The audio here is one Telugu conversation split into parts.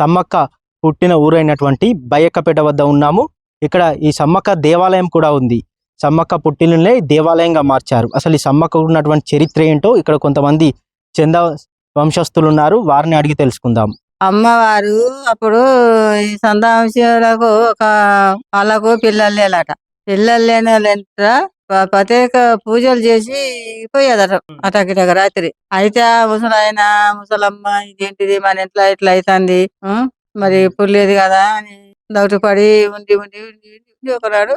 సమ్మక్క పుట్టిన ఊరైనటువంటి బయ్యక్కపేట వద్ద ఉన్నాము. ఇక్కడ ఈ సమ్మక్క దేవాలయం కూడా ఉంది. సమ్మక్క పుట్టినలే దేవాలయంగా మార్చారు. అసలు ఈ సమ్మక్క ఉన్నటువంటి చరిత్ర ఏంటో ఇక్కడ కొంతమంది చంద వంశస్థులు ఉన్నారు వారిని అడిగి తెలుసుకుందాం. అమ్మవారు అప్పుడు ఈ సంతాంశాలకు ఒక వాళ్ళకు పిల్లలు లేలట పిల్లలు లేని ప్రత్యేక పూజలు చేసి పోయేదట అటకి రాత్రి. అయితే ముసలాయన ముసలమ్మ ఇదేంటిది మన ఇంట్లో ఇట్లా అవుతుంది మరి ఇప్పుడు లేదు కదా అని డౌట్ పడి ఉండి ఉండి ఉండి ఉండి ఉండి ఒకనాడు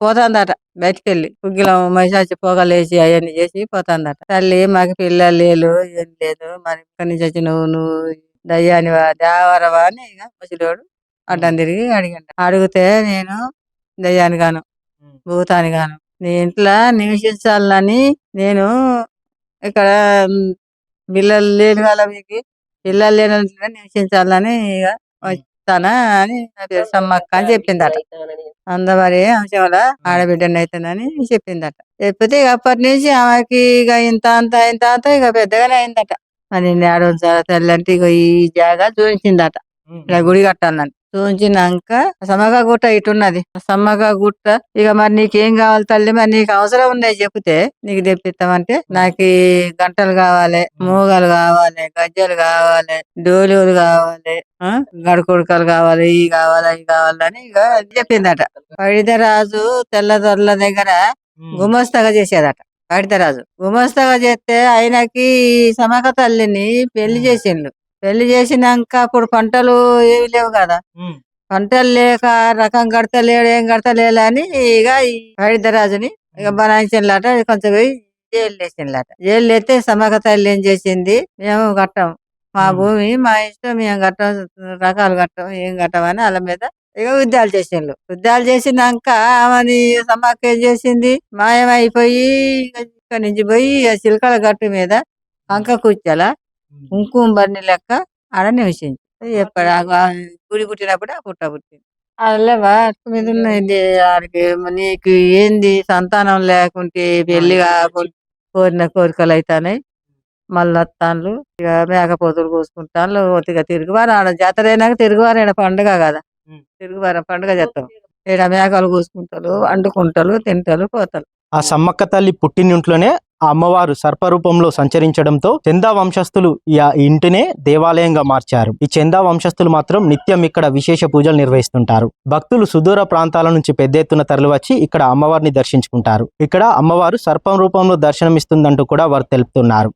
పోతాందట బయటికి వెళ్ళి కుగ్గిలం మైసాచి పొగలేసి అవన్నీ చేసి పోతాందట. తల్లి మాకు పిల్లలు లేరు ఏం లేదు మరి ఇక్కడి నుంచి వచ్చి నువ్వు నువ్వు దయ్యాని దేవరవా అని ఇక ముసలివాడు అడ్డం తిరిగి అడిగంట అడిగితే నేను దయ్యాని గాను భూతాని గాను నీ ఇంట్లో నివసించాలని నేను ఇక్కడ పిల్లలు లేని వాళ్ళకి పిల్లలు లేని వాళ్ళ నివసించాలని ఇక వచ్చానా అని సమ్మక్క అని చెప్పిందట. అందమరి అంశంల ఆడబిడ్డని అవుతుందని చెప్పిందట. చెప్పితే ఇక అప్పటి నుంచి ఆమెకి ఇక ఇంత అంత ఇంత అంత ఇక పెద్దగానే అయిందట. మరి ఆడ తెల్లంటే ఇక ఈ జాగా చూపించిందట. ఇలా గుడి కట్టాలని. చూపించినాక సమ్మక గుట్ట ఇటున్నది. సమ్మక గుట్ట ఇక మరి నీకేం కావాలి తల్లి? మరి నీకు అవసరం ఉన్నాయి చెప్తే నీకు తెప్పిస్తామంటే నాకు గంటలు కావాలి మూగలు కావాలి గజ్జలు కావాలి డోలులు కావాలి గడుకుడుకలు కావాలి ఇవి కావాలి అవి కావాలని ఇక చెప్పిందట. పడిదరాజు తెల్లదొరల దగ్గర గుమస్తగా చేసేదట పడితరాజు గుమస్తగా చేస్తే ఆయనకి సమక తల్లిని పెళ్ళి చేసిండు. పెళ్ళి చేసినాక అప్పుడు పంటలు ఏవి లేవు కదా. పంటలు లేక రకం కడతలేడు ఏం కడతలేడు అని ఇక ఈ పడితరాజుని ఇక బనాయించినలాట కొంచెం పోయి జైలు వేసినలాట జైలు వేస్తే సమక తల్లి ఏం చేసింది? మేము కట్టాం. మా. భూమి మా ఇష్టం మేము కట్టం రకాలు కట్టం ఏం కట్టమని వాళ్ళ మీద ఇక యుద్ధాలు చేసిండ్రు యుద్ధాలు చేసినాక ఆమెని సమ్మక్క ఏం చేసింది? మాయమైపోయి ఇక ఇక్కడి నుంచి పోయి ఆ చిలకల గట్టు మీద అంక కూర్చోల కుంకుమ బర్ని లెక్క ఆడ నివసించి. ఎప్పుడు గుడి పుట్టినప్పుడు ఆ పుట్ట పుట్టింది. అలా మీద ఉన్నది. ఆడికి నీకు ఏంది సంతానం లేకుంటే పెళ్ళి కాకుండా కోరిన కోరికలు అవుతాయి మళ్ళీ వస్తాను ఇక మేకపోతులు కోసుకుంటాను ఇక తిరుగువారు. ఆడ జాతర అయినాక తిరుగువారు ఈడ పండుగ కదా. తిరుగువారు పండుగ చేస్తాం ఈడ మేకలు కోసుకుంటారు వండుకుంటారు తింటారు పోతారు ఆ సమ్మక్క తల్లి పుట్టినింట్లోనే ఆ అమ్మవారు సర్పరూపంలో సంచరించడంతో చందా వంశస్థులు ఈ ఇంటినే దేవాలయంగా మార్చారు. ఈ చందా వంశస్థులు మాత్రం నిత్యం ఇక్కడ విశేష పూజలు నిర్వహిస్తుంటారు. భక్తులు సుదూర ప్రాంతాల నుంచి పెద్ద ఎత్తున తరలివచ్చి ఇక్కడ అమ్మవారిని దర్శించుకుంటారు. ఇక్కడ అమ్మవారు సర్పం రూపంలో దర్శనమిస్తుందంటూ కూడా వారు తెలుపుతున్నారు.